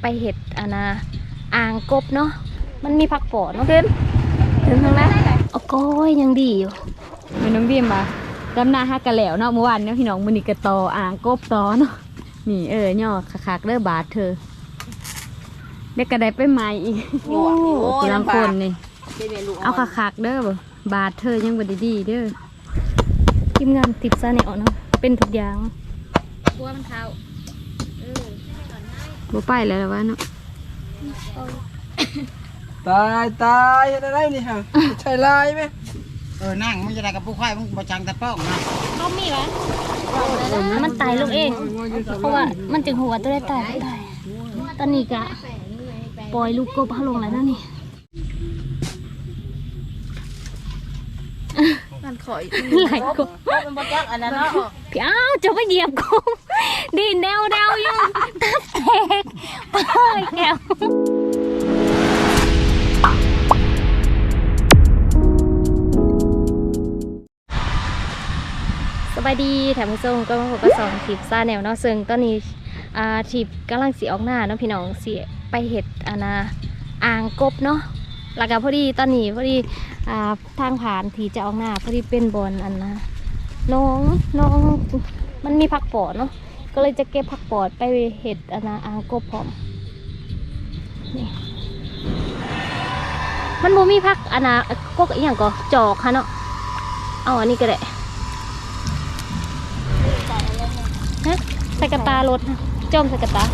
ไปเห็ดอันนะอ่างกบเนาะมันมีผักปอดเนาะขึ้นถึงทางนั้นเอาก้อยยังดีอยู่แม่น้องบีมมาดำหน้าฮักกะแหล้วเนาะเมื่อวานเนี่ยพี่น้องมื้อนี้ก็ต่ออ่างกบต่อเนาะนี่เออย่อคักๆเด้อบาทเธอเด็กก็ได้ไปใหม่อีกโอ้โหกำลังคนนี่เป็นเมนูเอาคักๆเด้อบ่บาทเธอยังบ่ได้ดีเด้อทีมงานติดซาเนอเนาะเป็นทุกอย่างกลัวมันเท้า บ่ไปแล้วล่ะวะเนาะตายตายเฮ็ดอะไรนี่ฮะใช่ลายไหมเออนั่งมึงจะได้กับผู้ควายมึงบ่จังตะป้องนะก็มีวะมันตายลงเอง เพราะว่ามันจึงหัวตัวได้ตายไม่ได้ตอนนี้กะปล่อยลูกกบเขาลงแล้วนะนี่ มันขอยหลายกบมันบ่จักอันนั้นเนาะพี่อ้าวจะไปเหยียบกบดินแนวเดวอยู่ตับแตกไปแก้วสบายดีแถมผู้ชมก็มาพบกับสองทิปซ่าแนวเนาะซึ่งตอนนี้อ่าทิปกำลังสีออกหน้าเนาะพี่น้องสีไปเห็ดอานาอ่างกบเนาะ แล้วก็พอดีตอนนี้พอดีอ่าทางผ่านที่จะออกหน้าพอดีเป็นบอลอันนะน้องน้องมันมีผักปอดเนาะก็เลยจะเก็บผักปอดไปเห็ดอนนาอ่างกบพร้อมนี่มันบ่มีผักอนนากกอย่างก็จอกค่ะเนาะเอาอันนี้ก็ได้ฮะใส่กระตารถนะจอมใส่กระตา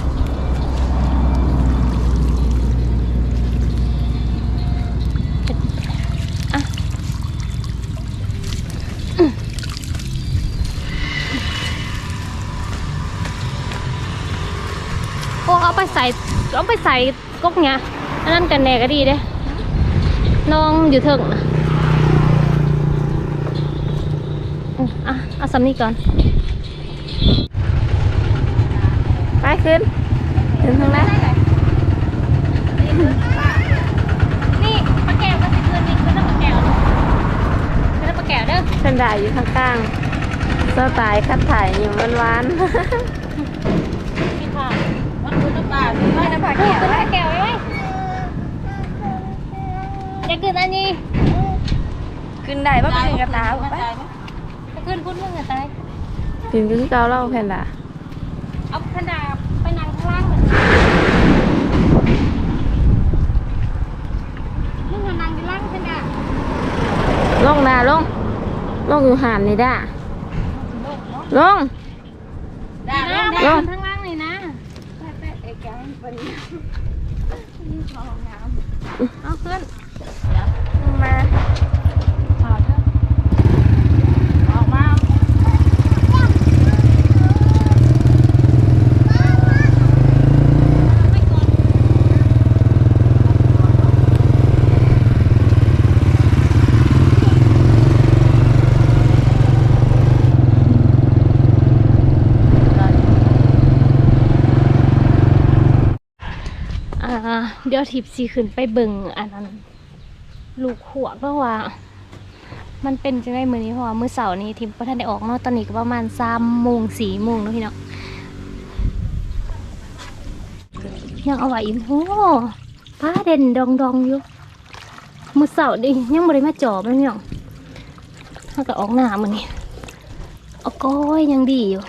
เอาไปใส่ก๊กเนี้ยอันนั้นกันแน่ก็ดีเด้น้องอยู่เถิงนะอืมอะเอาสำนี้ก่อน ไปขึ้น ถึงทางนั้นนี่ปลาแก้วก็จะคืนนี่คือน้ำปลาแก้วคือน้ำปลาแก้วเด้อเส้นได้อยู่ข้างกลางสไตล์คัดถ่ายอยู่หวานกิน ไม่น้ำปลาแก้วน้ำปลาแก้วไว้ไว้จะคืนอันนี้ ขึ้นได้บ่เป็นกระตาบ่ไปจะคืนพุ่นเมื่อไงตายถึงคือเก่าเล่าแพนด้าเอาขนดาไปนั่งข้างล่างเลยมึงนั่งอยู่ล่างขนาลงนาลงลงอยู่หานนี่ด้าลงได้ลงข้าลงเลยนะ เอาขึ้น มา ออกมา อ่าเดี๋ยวทิพสีขึ้นไปเบิ่งอันนั้น ลูกหัวเพราะว่า มันเป็นจังไงมือนี้เพราะว่ามือเสาร์นี้ทิพย์ประทันได้ออกเนาะตอนนี้ก็ประมาณสามโมงสี่โมงเนาะพี่เนาะยังเอาไว้อีกโอ้ป้าเด่นดองดองๆอยู่มือเสาร์ดิยังบริมาจอบเลยพี่น้องถ้าก็ออกหน้ามือนี้เอาก้อยยังดีอยู่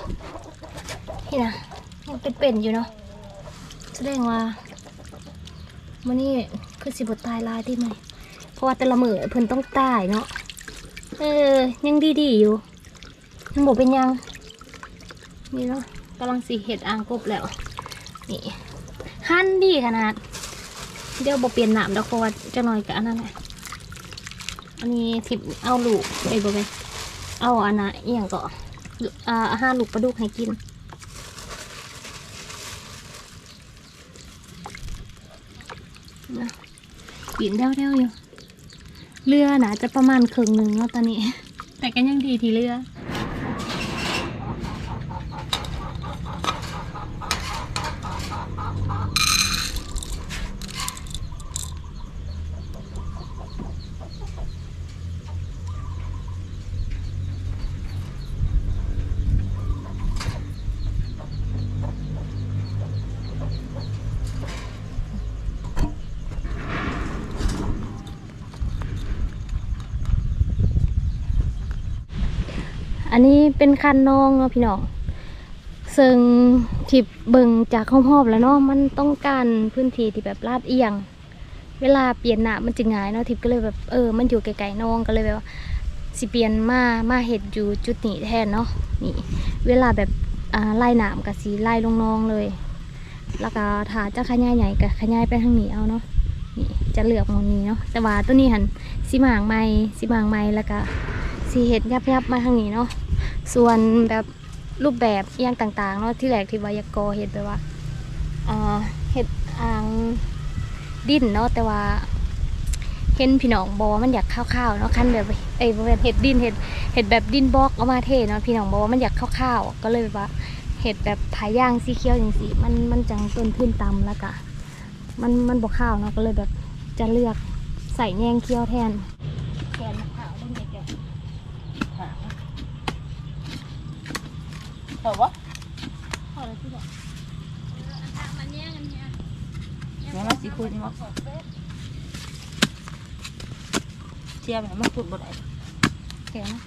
นี่นะยังเป็นๆอยู่เนาะแสดงว่า มันนี่คือสิบตายลายที่ไหมเพราะว่าแต่ละมือเพิ่นต้องตายเนาะเออยังดีดีๆอยู่ยังบอกเป็นยังนี่เนาะกำลังสีเห็ดอ่างกบแล้วนี่หั่นดีขนาด เดี๋ยวบอกเปลี่ยนหนามแล้วเพราะว่าจะน่อยกับอันนั้นแหละอันนี้ทิบเอาลูกไปบอกไปเอาอันน่ะอย่างก็อ่าอาหารลูกปลาดุกให้กิน นะ กินเด้วๆอยู่ เรือนะจะประมาณครึ่งหนึ่งแล้วตอนนี้ แต่ก็ยังดีที่เรือ เป็นคันนองเนาะพี่น้องซึ่งที่เบิ่งจากห้องหอบแล้วเนาะมันต้องการพื้นที่ที่แบบลาดเอียง เวลาเปลี่ยนหนามันจะง่ายเนาะทิพก็เลยแบบเออมันอยู่ไกลๆน้องก็เลยแบบว่าสิเปลี่ยนมามาเห็ดอยู่จุดนี้แทนเนาะนี่ เวลาแบบไล่หนามกับสีไล่ลงน้องเลย แล้วก็ถ้าจะขยายใหญ่ก็ขยายไปทางนี้เอาเนาะนี่จะเหลือกหมองนี้เนาะแต่ว่าตัวนี้หันสีหมางไม้สีหมางไม้แล้วก็สีเห็ดยับยับๆมาทางนี้เนาะ ส่วนแบบรูปแบบอย่างต่างๆเนาะที่แรกที่วายากอเห็ดแบบว่าเห็ดอ่างดินเนาะแต่ว่าเห็นพี่น้องบอกว่ามันอยากข้าวๆเนาะคันแบบเอ้ยบ่แม่นเห็ดดินเห็ดเห็ดแบบดินบล็อกเอามาเทเนาะพี่น้องบอกว่ามันอยากข้าวๆก็เลยแบบว่าเห็ดแบบผายย่างสีเขียวอย่างสีมันมันจังต้นพื้นต่ำแล้วก็มันมันบกข้าวเนาะก็เลยแบบจะเลือกใส่แยงเคี้ยวแทนแกนมะพร้าวต้นใหญ่แกน แต่ว่าพอแล้วที่บอกแม่มาสิคุยมั้งเทียมให้มันพูดบ่ได้แกนนะ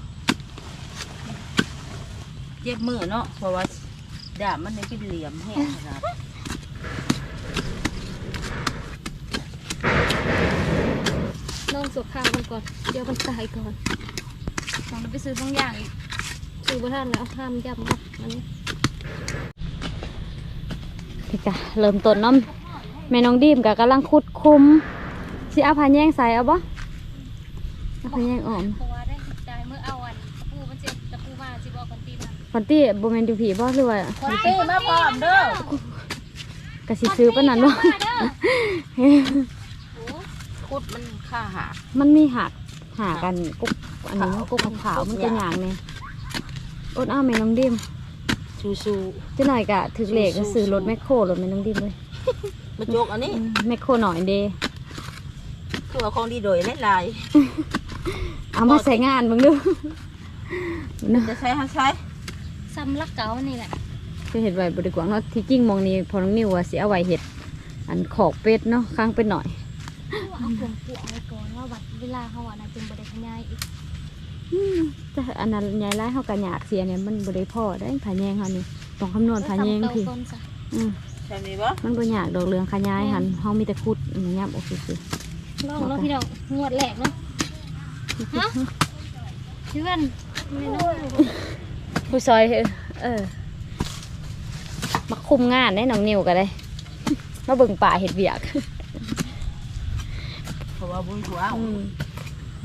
เจ็บมือเนาะเพราะว่าดาบมันในกินเหลี่ยมแห้งครับน้องสวดข้าวมันก่อน เดี๋ยวมันตายก่อนต้องไปซื้อบางอย่างอีก ซื้อบ่ทันแล้วห้ามยับเนาะอันนี้พี่กะเริ่มต้นเน้องแม่น้องดีมกะกำลังขุดคุมสิเอาผ้าแยงใส่เอาบ่เอาผ้าแยงออมเพราะว่าได้ใจเมื่อเอาอันตะปูมันเจ็บตะปูมาสิบอกกันตีมาฟันตี้บ่แม่นอยู่ผีบ่หรือว่าคนตีมาพร้อมเด้อกะสิซื้อปานนั้นบ่คุดมันค่าหามันมีหักหากันกุกอันนี้เนาะกุกขาวๆมันจะหยางนี่ อดเอาแม่น้องดิมชูชูจะหน่อยกะถึกเลขก็ซื้อรถแมคโครรถแม่น้องดิมเลยมาจกอันนี้แมคโครหน่อยเดคือว่าของดีโดยเล่นลายเอามาใส่งานมึงดูเนาะจะใช้ฮะใช้ซ้ำลักเก๋านี่แหละจะเห็ดไว้บริกว่าเนาะที่จริงหมองนี้พอน้องนิวว่าสิเอาไว้เห็ดอันขอกเป็ดเนาะค้างเป็ดหน่อยเอาพวงปวงไว้ก่อนว่าวัดเวลาเขาอะนะจึงบริขยายอีก แต่อันนั้นยายไล่เฮากะอยากเสียเนี่ยมันบ่ได้พอได้ผาแยงเฮานี่ต้องคำนวณผาแยงเอพี่ซ้ำเก่าก่อนซะอืมใช่ไหมบ่มันบ่อยากดอกเรืองขยายหันเฮามีแต่ขุดอันนี้ยับโอเคสิลองเนาะพี่น้องงวดแรกเนาะฮะเพื่อนไม่น้อยผู้ซอยเออเออมาคุมงานได้น้องนิวก็ได้มาเบิ่งป่าเห็ดเบียกเพราะว่าบุญผัวเอา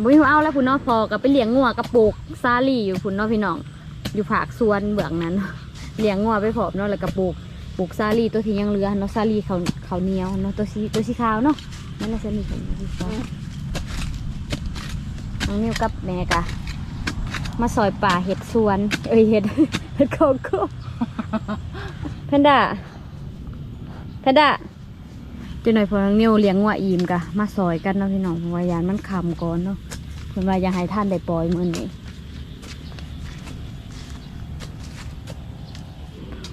บุ้ยเอาแล้วพุ่นเนาะพอกับไปเลี้ยงงัวกับปลูกซาลี่อยู่พุ่นเนาะพี่น้อง อยู่ผากสวนเบื้องนั้นเลี้ยงงัวไปพร้อมเนาะแล้วก็ปลูกปลูกซาลี่ตัวที่ยังเหลือเนาะซาลี่เขาเขาเหนียวเนาะตัวสีตัวสีขาวเนาะนั่นแหละซาลี่เขาวเหนียวสีขาวน้องนิวกับแม่กะมาซอยป่าเห็ดสวน เอ้ยเห็ดเห็ดโคโค่แพนด้าแพนด้า จะหน่อยพอน้องนิวเลี้ยงงัวอิ่มกะมาซอยกันเนาะพี่น้องวายานมันคำก่อนเนาะเพิ่นว่าอยากให้ท่านได้ปล่อยมือนี้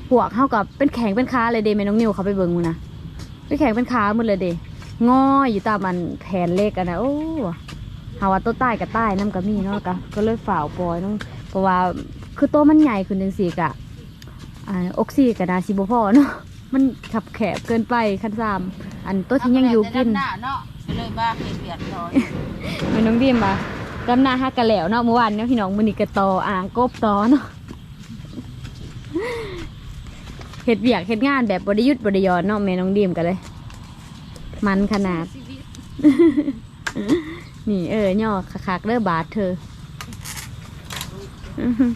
พวกเฮากับเป็นแข็งเป็นขาเลยเด้แม่น้องนิวเขาไปเบิ่งมือนะเป็นแข็งเป็นขาหมดเลยเด้งออยู่ตามมันแผ่นเล็กอะนะโอ้หาว่าตัวใต้กับใต้น้ำก็มีเนาะก็ก็เลยฝ่าวปล่อยเนาะเพราะว่าคือตัวมันใหญ่ขึ้นจังซี่กะออกซิก็น่าสิบ่พอเนาะมันขับแคบเกินไปคันซาม อันตัวที่ยังอยู่กินหน้าเนาะก็เลยบ้าเห็ดเบียดนอนแม่น้องบีมมาดำนาฮักกันแล้วเนาะเมื่อวานเนี่ยพี่น้องมือนี้กระตออ่างกบตอเนาะเห็ดเบียกเห็ดงานแบบบริยุทธ์บริยอนเนาะแม่น้องดีมกันเลย มันขนาดชีวิตนี่เออย่อคักๆเด้อบาทเธออื้อหือ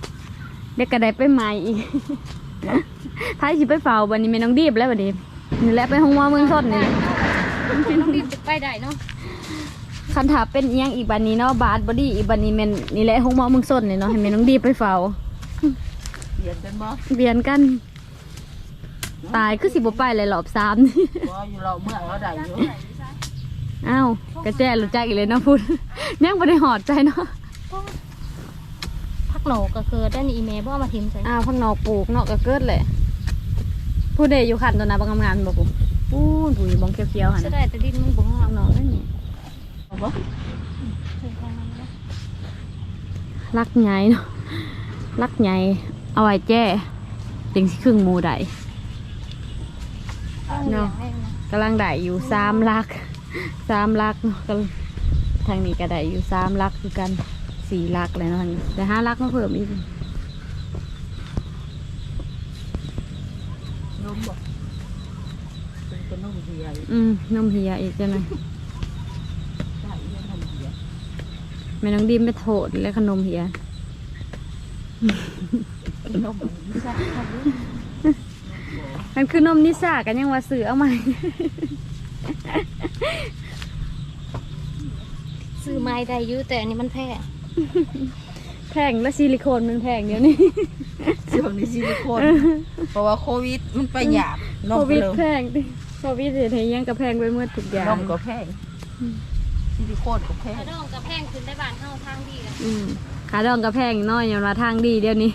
เด็กกระไดไปใหม่อีกพายสิไปเฝ้าวันนี้แม่น้องดีมแล้ววันนี้ นี่แหละไปห้องว่าเมืองสดนี่น้องดิมจะไปได้เนาะคันถาเป็นอิหยังอีกบันนี้เนาะบาทบอดี้อีกบันนี้แม่นนี่แหละห้องหมอเมืองสดนี่เนาะให้แม่น้องดีมไปเฝ้าเบียดเป็นบ่เบียนกัน ตายคือสิบไปเลยรอบสามนี่บ่อยู่เราเมืองเราได้อยู่อ้าวกระแจรู้จักอีกเลยเนาะพูดยังไม่ได้หอดใจเนาะพักโหนก็คือด้านอีเมลบ่เอามาทิมใส่อ้าวพังนอกปลูกเนาะก็เกิดเลย พูดเดอยู่ขันตัวนะบางงานบอกกูปูนผูอยู่บองเขียวๆหันจะนะได้แต่ดินมันบ่งอพังนอกนั่นนี่บ่ถึงทางนั้นนะรักไงเนาะลักใหญ่เอาไว้แจ้จึงสิครึ่งหมูได้เนาะกำลังได้อยู่สามลักสามลักเนาะก็ทางนี้ก็ได้อยู่สามลักคือกันสี่ลักเลยเนาะทางนี้แต่ห้าลักมาเพิ่มอีก นมบ่เป็นขนมเฮีย อืมนมเฮียอีกจ้ะหน่อยแม่น้องดิมไปโถดและขนมเฮียนมมันคือนมนิสากันยังว่าซื้อเอาใหม่ซื้อไม้ได้อยู่แต่อันนี้มันแพงแพงและซิลิโคนมันแพงเดี๋ยวนี้ช่วงนี้ซิลิโคนเพราะว่าโควิดมันไปหยาบนโคมวิดเลยแพงดิ โควิดเห็นยังกับแพงไปเมื่อทุกอย่างนมก็แพงซิลิโคนก็แพงกระดองกับแพงขึ้นได้บานเท่าทางดีเลยอืมขาดองกับแพงน้อยอย่างมาทางดีเดี๋ยวนี้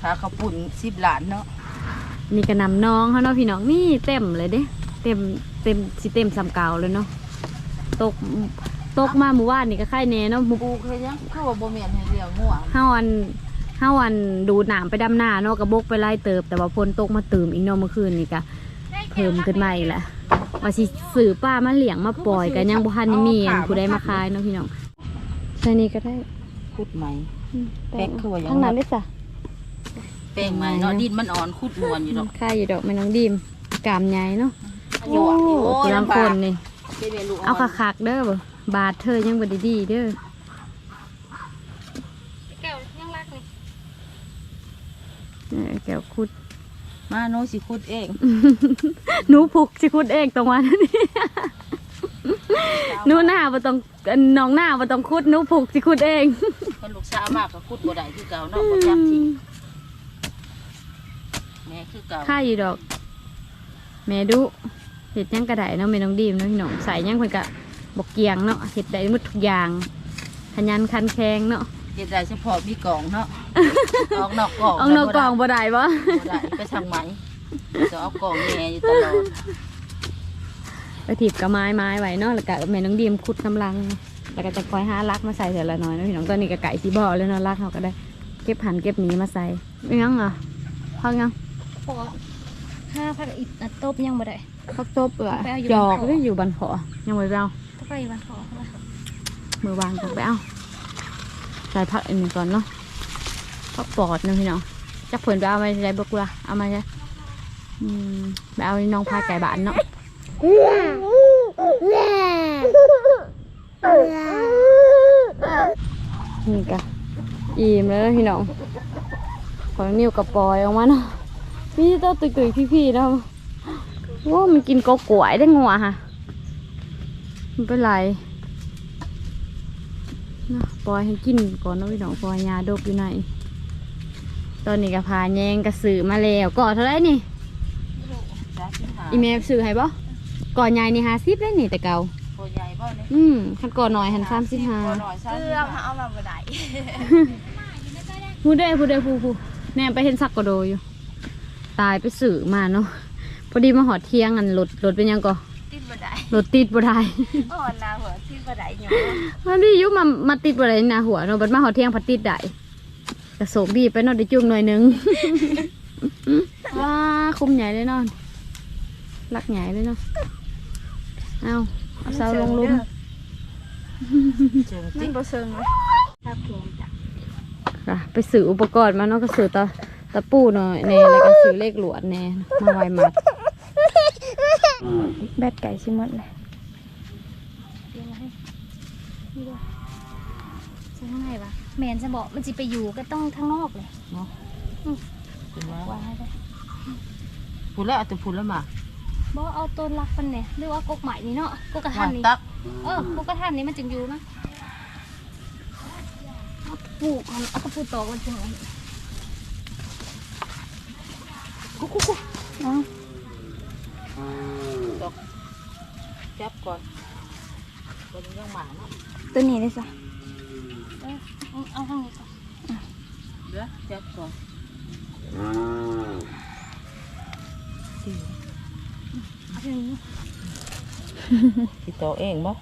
ถ้าเขาวปุ่นสิบล้านเนาะนี่กระนำน้องเขาเนาะพี่น้องนี่เต็มเลยเด้เต็มเต็มสิเต็มสำเกาเลยเนาะตกตกมาหมู่บ้านนี่ก็ค่ายแน่เนาะหมู่ปลูกเฮ็ดหยังคือว่าบ่แม่นให้เลี้ยงงัวห้าวันห้าวันดูดหนามไปดำหน้าเนาะกระบกไปไล่เติบ แต่ว่าพนตกมาตื่มอีกเนาะเมื่อคืนนี่ก็ เพิ่มขึ้นมาอีกแหละว่าสิสื่อป้ามาเลี้ยงมาปล่อยกันยังบุคันได้มีอันผู้ใดมาขายเนาะพี่น้องใส่นี่ก็ได้ขุดใหม่อืมแป๊กคือว่าอย่างนั้นทั้งนั้นได้จ้ะแป้งใหม่เนาะดินมันอ่อนขุดมวนอยู่ดอกค่ายอยู่ดอกแม่น้องดีมกามใหญ่เนาะโอ้โหกำลังคนนี่เด้ๆลูกเอาคักๆเด้อบ่บาทเธอยังบ่ได้ดีเด้อแก้วยังรักนี่เออแก้วคุด มาโนสิขุดเองหนูผูกสิคุดเองตรงวันนี้หนูหน้าบ่ต้องเอิ่นน้องหน้าบ่ต้องคุดหนูผูกสิคุดเองเพิ่นลูกสาวมากก็ขุดบ่ได้คือเก่าเนาะบ่จักสิแม่คือเก่าค่าอยู่ดอก แม่ดุเห็ดหยังกระไดเนาะแม่น้องดีมเนาะพี่น้องใส่หยังเพิ่นก็บอกเกียงเนาะเห็ดได้หมดทุกอย่างขยันคันแข็งเนาะ เฮ็ดได้เฉพาะมีกล่องเนาะ ออกนอกกล่องเอานอกกล่องบ่ได้บ่บ่ได้ไปทางไหมจะเอากล่องแม่อยู่ตลอดไปถีบกับไม้ไม้ไว้เนาะแล้วก็แม่น้องดีมขุดกำลัง แล้วก็จะคอยหาลักมาใส่เสร็จละน้อยเนาะพี่น้องตอนนี้ก็ไก่สีบ่อแล้วเนาะลักเขาก็ได้ เก็บหันเก็บหนีมาใส่ไม่ยังเหรอพักยังพอห้าพันอีกอะตบยังบ่ได้ พักตบเออไปเอาอยู่จอกบนเขาหรืออยู่บันขอยังไม่ไปเอาต้องไปวันขอเขาว่ามือวางต้องไปเอา ใส่พักอันนี้ก่อนเนาะพักปอดนะพี่น้องจักผลไปเอามาใส่บกุละเอามาใช่อืมไปเอาน้องพาไก่บ้านเนาะนี่กะอิ่มแล้วพี่น้องของนิ้วกับปอยออกมาเนาะพี่เต้าตุยตุยๆพี่ๆแล้วโอ้มันกินกกล้วยได้งัวฮะมันเป็นไร นาะปล่อยให้กินก่อนเนาะพี่น้องปล่อยยาดบอยู่ไหนตอนนี้ก็พาแยงกระสือมาแล้วก่อเท่าไรนี่อีเมลซื้อให้บ่ก่อนใหญ่นี่ห้าสิบเลยนี่แต่เก่าตัวใหญ่บ่เนี่ยอืมคันก่อนหน่อยหันสามสิบห้าตัวหน่อยซ้ำเอามาบ่ได้ผู้ใดผู้ใดผู้ผู้แน่ไปเห็นสักกระโดอยู่ ตายไปสื่อมาเนาะพอดีมาหอดเที่ยงอันรถรถเป็นยังก่อติดบ่ได้รถติดบ่ได้อ่อนนาหัวติด บ่ได้หยังมันดีอยู่มามาติดบ่ได้นะหัวเนาะบัดมาหอดเที่ยงพัดติดได้กระโศกดีไปเนาะได้จุ่งหน่อยหนึง ว้าคุ้มใหญ่เลยเนาะรักใหญ่เลยเนาะเอาเอาเสาลงลุมเจิงมัติ๊นกบ่เซิงเลยครับเพียงจ้ะค่ะไปซื้ออุปกรณ์มาเนาะก็ซื้อตะตะปูหน่อยแน่แล้วก็ซื้อเลขหลวดแน่มาไว้มัด แบตไก่สิหมดเลยเดี๋ยวให้ นี่ด้วยใช่ข้างในปะแมนจะบอกมันสิไปอยู่ก็ต้องข้างนอกเลยถึงว่าว่าให้ได้พูดแล้วเอาแต่พูดแล้วมาบ่เอาต้นรักมันเนี่ยหรือว่ากกใหม่นี่เนาะกกกระทัว่านนี่ตักเออกกกระทันนี่มันจึงอยู่นะเอาปลูกมันเอากระปูตอกมันจึงเอากุ๊กกุ๊กกุ๊กเอาตกจับก่อนเป็นยังหมาเนาะ ตัวนี้เลยสิเอ้าจับก่อนสี่ตอเองบ่ง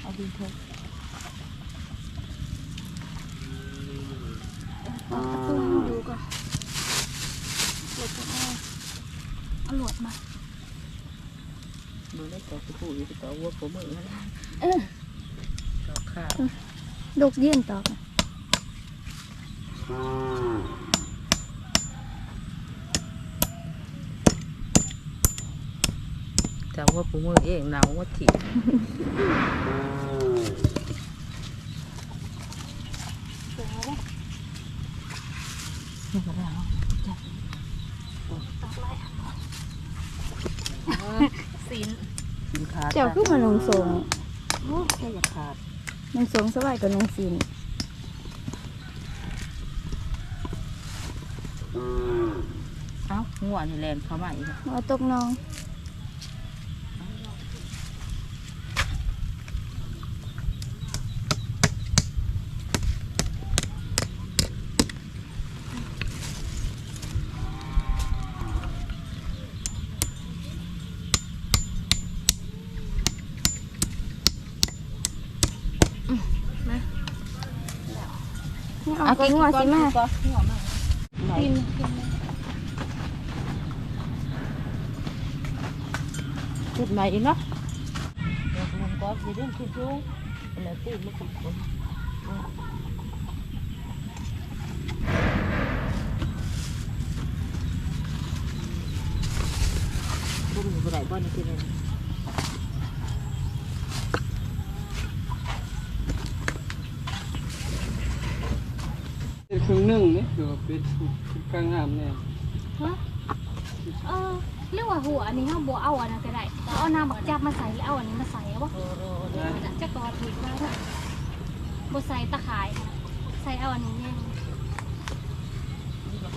เอาดีทุกตุ้มดูก่อนหลดก่อเอาหลดมา ดูได้ตัวผู้อยู่ตัววัวผมมือมันเออตัวข้าวลูกยื่นตอกอะจะว่าผมมือเองหนาวว่าถิ่นศี สินค้าเจ้าคือมาลงทรงแค่อยากขาดลงทรงสบายกับลงสินเอ้าหัวนี่แลนเข้ามาอีกเอาตกน้อง เอากินหัวสิมากินกินพูดไหนเนาะเดี๋ยวมันก็จะเรื่องคิดดูแล้วตื่นม่ถูกคนพวกหนูไปไหนบ้านนี่คืออะไร เป็นครึ่งหนึ่งนี่ คือว่าเป็นกลางงามเนี่ยฮะเออเรื่องว่าหัวอันนี้เขาบัวเอาอันนั้นก็ได้แต่เอาน้ำบักจับมาใส่แล้วเอาอันนี้มาใส่เอาวะจะกอดถูกแล้วบัใส่ตะข่ายใส่เอาอันนี้เนี่ย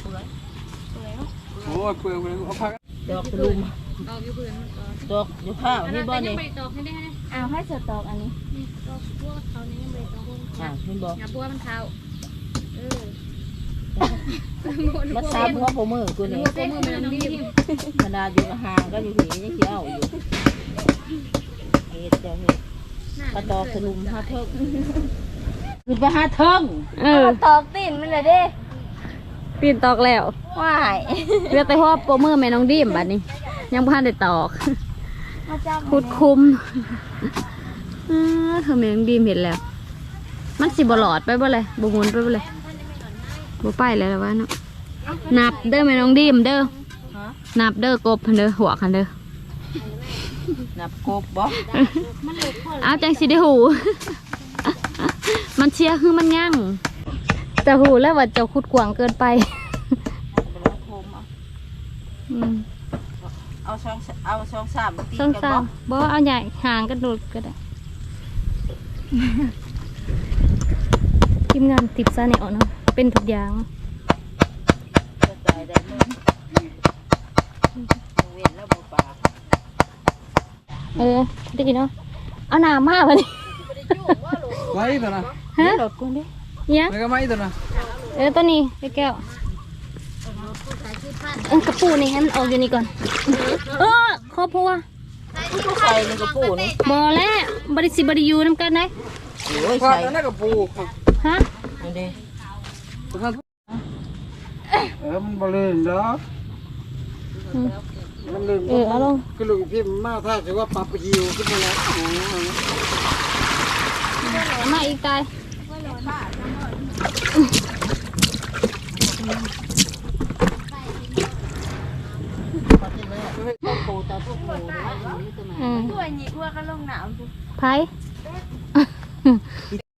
สวยเนอะโอ้ยเปลือกเปลือกเอาพักดอกลุมดอกอยู่ข้าวนี่บ่นี่ไปตอกให้ได้ให้เอาให้สตอกอันนี้นี่ตอกพวกเขานี่ยังไปตอกอ่านี่บ่อย่าบัวมันเท้าเออ มาตามหัวผมมือกูนี่เส้นมือมันดีขนาดอยู่ห่างก็อยู่ผียังเขียวอยู่เฮ็ดเจ้าเฮ็ดกระดอกสลุมหาเทิงคือไปหาเทิงเออตอกตีนมันเลยเด้ปีนตอกแล้วว่ายเรียกแต่ว่าโปรมือแม่น้องดิมบัดนี้ ยังพันได้ตอกมาจับคุดคุมเออเธอแม่น้องดิมเห็นแล้ว มันสิบ่หลอดไปบ่เลยบ่หมุนไปบ่เลย บ่ไปเลยแล้วว่าเนาะนับเด้อแม่น้องดิมเด้อฮะนับเด้อกบพันเด้อหัวคันเด้อนับกบบ่เอาจังสิได้หู มันเชียร์คือมันยั่งแต่หูแล้วว่าเจ้าคุดกวางเกินไปอืมเอาช่องเอาช่องสามตีส้มกันสาบ่มบ่เอาใหญ่ห่างกันโดดก็ได้ทีมงานติดซาเนอเนาะ เป็นทุกอย่างกระจายได้มึงเวียนแล้วบ่ปลาเออดีเนาะเอาหนามากเลยไว้ตัวนะฮะรถกูนี่เนี่ยแล้วก็ไม้ตัวนะเออตัวนี้ไอ้แก้วเออกระปูนี่ให้มันออกอยู่นี่ก่อน เออครอบครัวใส่ในกระปูนี่บอแล้วบริสิบริยูน้ำกันได้โอ้ยควาใส่มนั้นกับปูฮะนี่ดิ เออมันบริเวณดอกอืมมันลืมเออเอาลงกระลุงพิมมาถ้าถือว่าปรับยิวขึ้นมาแล้วโอ้โหมาอีกตายปูตาพวกปูนะอืมด้วยนี่ว่าก็ลงหนาวไผ่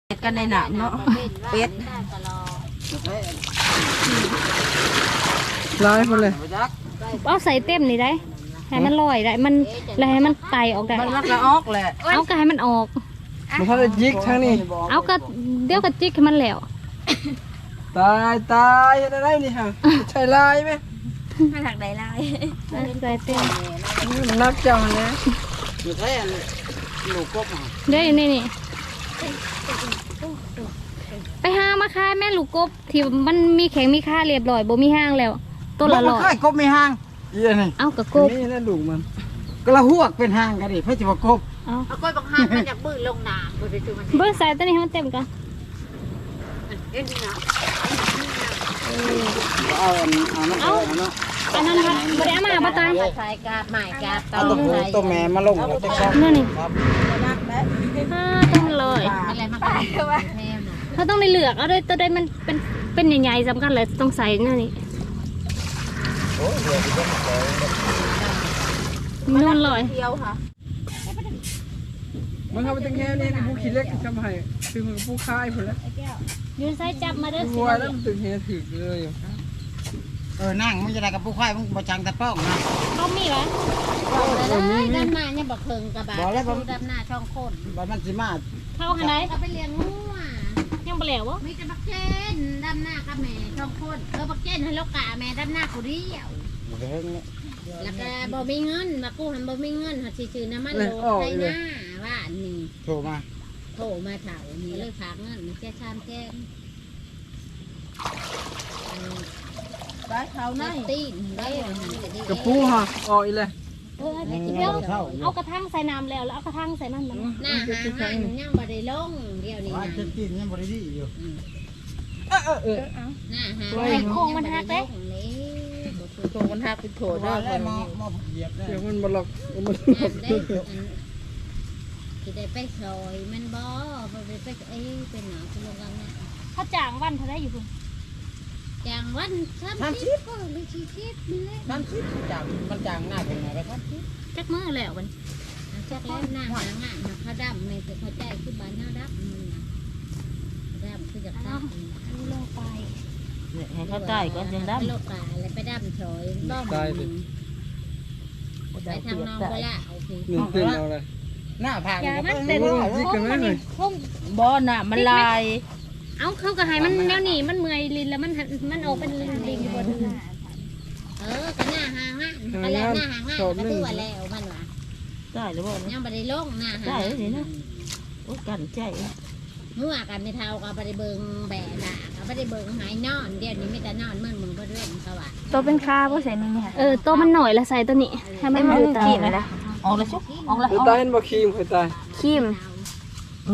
เป็ดกันในหนามเนาะเป็ด ร้ายคนเลยเอาใส่เต็มนี่ได้ ให้มันลอยได้ มันแล้วให้มันไตออกได้ มันมักละออกแหละเอาก็ให้มันออกมันถ้าได้ยิกทางนี้ เอาก็เดี๋ยวก็จิกให้มันแล้ว ตายตายยังไงนี่ฮะใช่ลายไหมไม่ถักใดลายใส่เต็มมันนักจังเลยอยู่แค่หนูกบเดี๋ยวนี่นี่ไป หามาค่ายแม่ลูกกบที่มันมีแข็งมีค่าเรียบร้อยบ่มีห้างแล้วตัวละร้อยกบไม่ห่างอีอันนี่เอากระกบนี่นั่นลูกมันกระหวกเป็นห่างกันดิเพื่อจะมากบเอาเอาก้อยบักหันมาจากบื้อลงหนาบ่ได้คือมันเบิ่งใส่ตัวนี้ให้มันเต็มกันเอ็นนี่นะเอาอันเอาน้ำเอาเนาะอันนั้นบ่บ่ได้เอามาบ่ตายใส่กาบใหม่กาบตอเอาตัวผู้ตัวแม่มาลงแล้วจะชอบนั่นนี่ครับอ่าต้องเลยอะไรมาขายแม่น่ะ เขาต้องได้เลือกเอาด้วยตัวใดมันเป็นเป็นใหญ่ๆสำคัญเลยต้องใส่นั่นนี่โอ้ยเดี๋ยวจะต้องขอนวลลอยเที่ยวค่ะมันเข้าไปตั้งแง่นี่ผู้ขี้เล็กทำให้ถึงผู้คายพุ่นแล้วยืนใส่จับมาเด้อสิหัวแล้วมันตึงแง่ถึกเลยเออนั่งมึงจะได้กับผู้ควายมึงบ่จังแต่ป้องนะเขามีเหรอเลยดำหน้าเนี่ยบักเคิงกระบะดำหน้าช่องโคตรบ่มันสิมาเข้าหาไหนก็ไปเลี้ยง งัวยังบ่แล้ววะมีแต่บักเจนดำหน้ากับแม่ช่องคตรเออบักเจนให้ลูกกะแม่ดำหน้ากูเดียวบ่ได้เฮ็ดเนี่ยแล้วก็บ่มีเงินมากู้หันบ่มีเงินหัดซื้อน้ำมันโลใส่หน้าว่านี่โทรมาโทรมาเถานี่เลยฝากเงินแค่ชามแก้มได้เขาไหนตีนได้กระปูฮะอออีเลย เออเดี๋ยวเอากระทั่งใส่น้ำแล้วแล้วเอากระทั่งใส่นั่นมันหน้าหางหันยังบ่ได้ลงเดี๋ยวนี้ว่านะจะกินยังบ่ได้ดีอยู่เออเออเออหน้าหางไอ้โค้งมันหักเด้โค้งมันหักเป็นโถโทรได้ได้มามาเหยียบได้เดี๋ยวมันบล็อกมันได้ที่ได้ไปซอยมันบ่บ่ได้ไปเอ้เป็นหนาวคุณลงกันนะเขาจ้างวันเท่าได้อยู่คุณ จางวันสามสิบก็หรือสี่สิบนี่แหละนั่นสิจังมันจังหน้าเป็นไงไปครับจักมือแล้วมันจักเล่นหน้าหางอะนะเขาดำในแต่เขาใจคือบ้านหน้าดำมันนะดำคือจากดำอันนี้ลงไปให้เขาใต้ก็ยังดำโลกาอะไรไปดำเฉยบ้องไปทางนองก็ละโอเคหนึ่งตึงเอาเลยหน้าผากอย่ามันก็เป็นเบิ่งจิกกันไหมหน่อยห้องบ่อน่ะมันลาย เอาเข้ากับหายมันแนวหนีมันเมื่อยลิ้นแล้วมันมันออกเป็นลิงอยู่บนเออก็หน้าหางอะอะไรหน้าหางอะก็ตัวแล้วมันว่ะได้หรือเปล่ายังไม่ได้ลงหน้าหางได้เลยนี่นะโอ้กันใจเมื่อกันไม่เท่าก็ไม่ได้เบิ่งแบะด่าก็ไม่ได้เบิ่งหายนอนเดี๋ยวนี้มีแต่นอนมึงมึงก็เรื่องเขาอะตัวเป็นคาบ่ใส่นี่ค่ะเออตัวมันหน่อยละใส่ตัวนี้ให้มันดูตาขีดนะออกเลยชุบออกเลยเคยตายเห็นบ่ครีมเคยตายขีม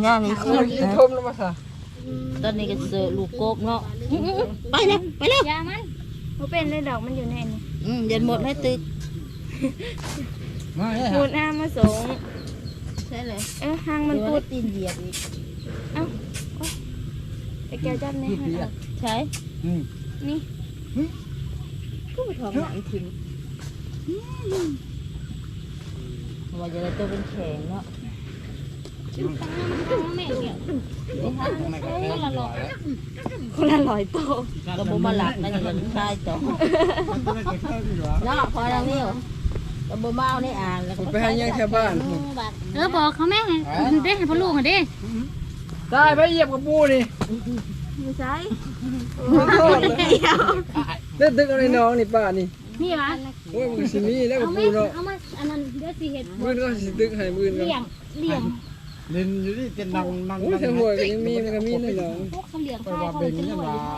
งานนี้คือกินทมแล้วมาซะ ตอนนี้ก็เจอลูกกบเนาะไปเลยไปเลยยามันบ่เป็นเลยดอกมันอยู่ในนี่อืมยันหมดให้ตึกมาเลยพูดน้ามาสงใช่เลยเออหางมันพูดตีนเหยียบอีกไอ้แก้วจับในหางใช่อืมนี่ก็ไปทองหลังทิ้งว่าจะได้ตัวเป็นแข็งเนาะ คนละร้อยโตก็บ่มาหลักนั่นยังคลายต่อมันก็ได้เพิ่มอยู่หรอเนาะพอทางนี้ก็บ่มาเอาในอ่านแล้วผมไปให้ยังแค่บ้านเออบอกเขาแม่ได้ให้พ่อลูกอะเด้ตายไปเหยียบกระปูนี่ไม่ใช่ขอโทษเลยเด็ดดึกอะไรน้องนี่ป้านี่นี่วะโอ้ยมันสิมีแล้วกเอาระแม่ปูเนาะเอามาอันนั้นเดี๋ยวสิเห็ดมือก็สิดึกให้มือก็เลี้ยงเลี้ยง ล่นอยู่นี่เป็นนังนังโอ้ยทางหัวก็ยังมีมันก็มีนั่นน้องพวกเขาเลี้ยงไปควายว่าเขาเป็นจะนี่รวยมา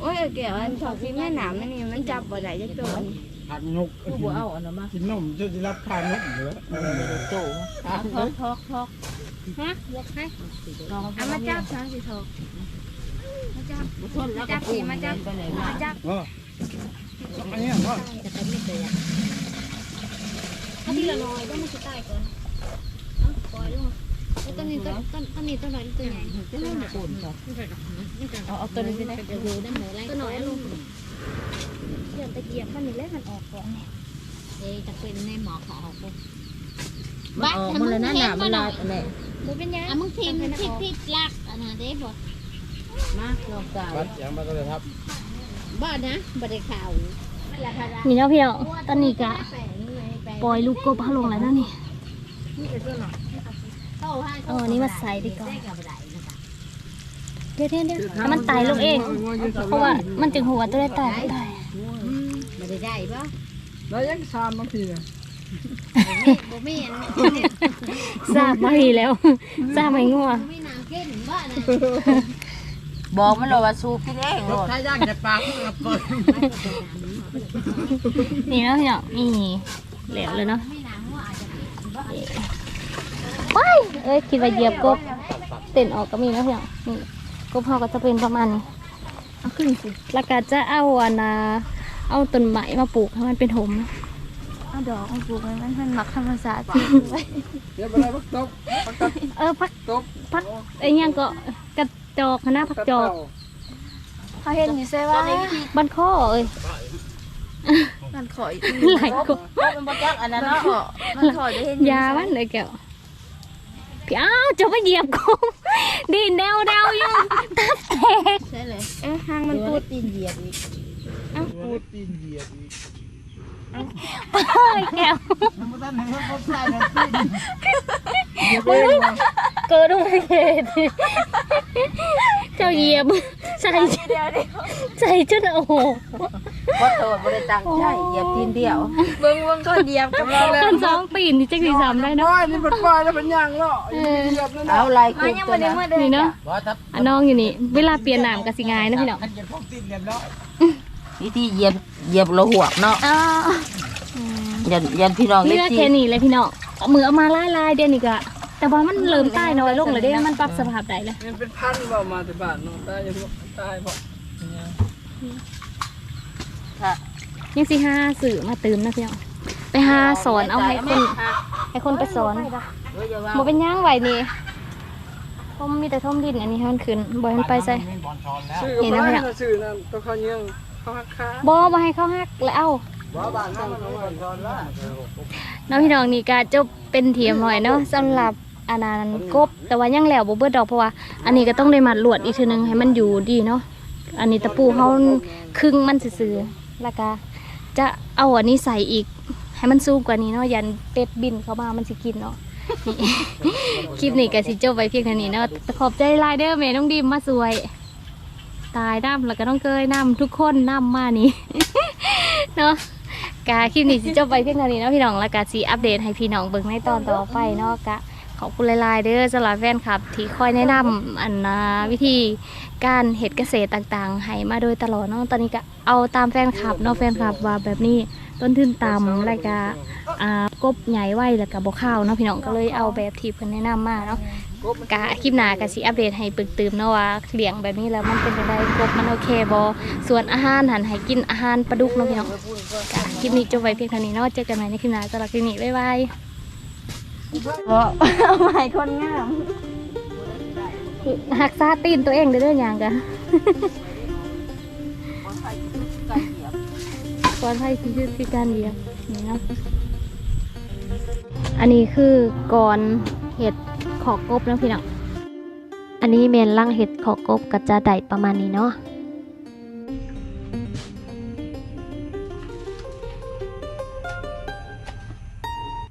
โอ้ยแก้วอันชอบกินแม่น้ำนั่นนี่มันจับบ่ได้จักตัวนี่หักนกกูบ่เอาอันนั้นมากินนมจะได้รับทานนกเหลือโตทอกทอกทอกฮะเลือกให้เอามาจับซะสิโทรมาจับทนแล้วก็ปูมาจับไปเลยมามาจับอ๋ออันนี้ก็จะไปไม่เสียถ้าทีละน้อยก็มันจะตายก่อนเอา ปล่อยลงแล้วต้นนี้ต้นต้นต้นนี้ต้นน้อยตัวใหญ่ปูนเหรอเอาเอาตัวนี้สินะจะดูน้ำหมูไรตัวน้อยลงเดี๋ยวตะเกียบมันนี่แหละมันออกก่อนเนี่ยเอ๊จะเป็นในหมอขอออกปุ๊บมันมันเลยนะหนามันลายอันนี้บ่เป็นยังอะมึงทิมทิมทิมลักอันนั้นเด้บ่มาลองกาววัดอย่างมาก็เลยครับบ้านนะบ่ได้ข่าวนี่เนาะพี่น้องตอนนี้กะปล่อยลูกกบเขาลงแล้วนะนี่ เอาอันนี้มาใส่ดีกว่าเดี๋ยวเดี๋ยวเดี๋ยวให้มันตายลงเอง เพราะว่ามันจึงหัวตัวได้ตายไม่ได้บ่ได้ได้บ่แล้วยังชามบางทีน่ะบ่มีอันทราบมาทีแล้วทราบไม่งัวบ่มีน้ำกินบ่นะบอกมันเลยว่าสูบกินเองโลดถ้าย่างจะปากมึงกับเปิดนี่เนาะพี่น้องนี่เหลวเลยเนาะมีน้ำหัวอาจจะกิน บ่ไปเอ้ยคิดว่าเหยียบกบเต้นออกก็มีเนาะพี่น้องนี่กบเขาก็จะเป็นประมาณนี้เอาขึ้นสิแล้วก็จะเอาอันนะเอาต้นไม้มาปลูกให้มันเป็นหมเอาดอกมาปลูกมันมันหมักธรรมชาติเดี๋ยวไปได้พักตบพักตบเออพักตบพักไอ้หยังก็กระจอกคณะพักจอกเขาเห็นอยู่ใช่ว่าบ้านข้อเอ้ยมันขออีกหลายกมันบ่จักอันนั้นมันเนาะขอมันขอจะเห็นยามันเลยแก้วพี่อ้าวจะมาเหยียบกูดินแนวแนวอยู่ตับแตกใช่เลยเออหางมันพูดตีนเหยียบอีกพูดตีนเหยียบอีกเอ้ยแก้ว มันบ่ทันให้มันบ่ใส่เลยตีนเหยียบเองวะเกิดอุบั ติเหตุเจ้าเหยียบใส่ใส่จนโอ้โหบ่โทษบ่ได้ตั้งใจเหยียบตีนเดียวเบิ่งเบิ่งก็เดียบกับเราต้นสองปีนนี่จะกี่สามได้เนาะน้อยนี่มันปล่อยแล้วมันย่างเนาะเหยียบนั่นเอาเนาะลายมาคุกยังตัวบ่ได้นะเมื่อเดือนนี่เนาะบ่ทับอันน้องอยู่นี่ เวลาเปลี่ยนน้ำกับสิงายนะพี่น้องคันจะพกตีนเรียบร้อยวิธีเหยียบเหยียบเราหวกเนาะอ่ายันยันพี่น้องเล็เลืกอกที่แค่นี้เลยพี่น้องเอามือเอามาไล่ไล่เดี๋ยวนี้ก็แต่ว่ามันเริ่มใต้น้อยลงเลยเด้มันปรับสภาพได้เลยมันเป็นพันบ่มาแต่บ้านเนาะตายยังบ่ตายบ่เนี่ ยยังสิห้าสื่อมาเติมนะพี่น้องไปหาสอนเอาให้คนให้คนไปสอนเว้ยอย่าว่าหมเป็นย่างไหวนี่ทมมีแต่ทมดินอันนี้ให้มันขึ้นบ่ให้มันไปใส่บอลชอนแล้วซื้อกับบ้านน่ะซื้อนั่นตัวเขาเยี่ยงเขาหักขาบ่บ่ให้เขาหักแล้วเอาบ่บ้านนั้นมันบอลชอนแล้วน้องพี่น้องนี่ก็จบเป็นเทียมหน่อยเนาะสำหรับอันนั้นกบแต่ว่ายังแล้วบ่เบิดดอกเพราะว่า อันนี้ก็ต้องได้มัดลวดอีกทีนึงให้มันอยู่ดีเนาะอันนี้ตะปูเฮาครึ่งมันซื่อๆแล้วก็ จะเอาอันนี้ใส่อีก ให้มันสูงกว่านี้เนาะยันเป็ดบินเข้ามามันสิกินเนาะนี่ คลิปนี้ก็สิจบไว้เพียงเท่านี้เนาะขอบใจหลายเด้อแม่น้องดิมมาสวย ตายน้ำแล้วก็ต้องเกยน้ำทุกคนน้ำมานี่ เนาะกาคลิปนี้สิจบไปเพียงเท่านี้เนาะพี่น้องแล้วก็สิอัปเดตให้พี่น้องเบิ่งในตอนต่อไปเนาะกะขอบคุณหลายๆเด้อสำหรับแฟนคลับ ที่คอยแนะนำอันนะวิธี การเฮ็ดเกษตรต่างๆให้มาโดยตลอดเนาะตอนนี้ก็เอาตามแฟนคลับเนาะแฟนคลับว่าแบบนี้ต้นทุนต่ำแล้วก็อ่ากบใหญ่ไว้แล้วก็บ่ข้าวเนาะพี่น้องก็เลยเอาแบบที่เพิ่นแนะนำมาเนาะกะคลิปหน้าก็สิอัปเดตให้ปึกตืมเนาะว่าเลี้ยงแบบนี้แล้วมันเป็นจังไดกบมันโอเคบ่ส่วนอาหารหันให้กินอาหารปลาดุกเนาะพี่น้องค่ะคลิปนี้จบไว้เพียงเท่านี้เนาะเจอกันใหม่ในคลิปหน้าสำหรับคลิปนี้บ๊ายบายเอาใหม่คนงาม หักซาตีนตัวเองเด้อเด้ออย่างกันก่อนไพ่คือคือการเหยียบนี่เนาะอันนี้คือก่อนเห็ดขอกบนะพี่น้องอันนี้เมนล่างเห็ดขอกบก็จะได้ประมาณนี้เนาะ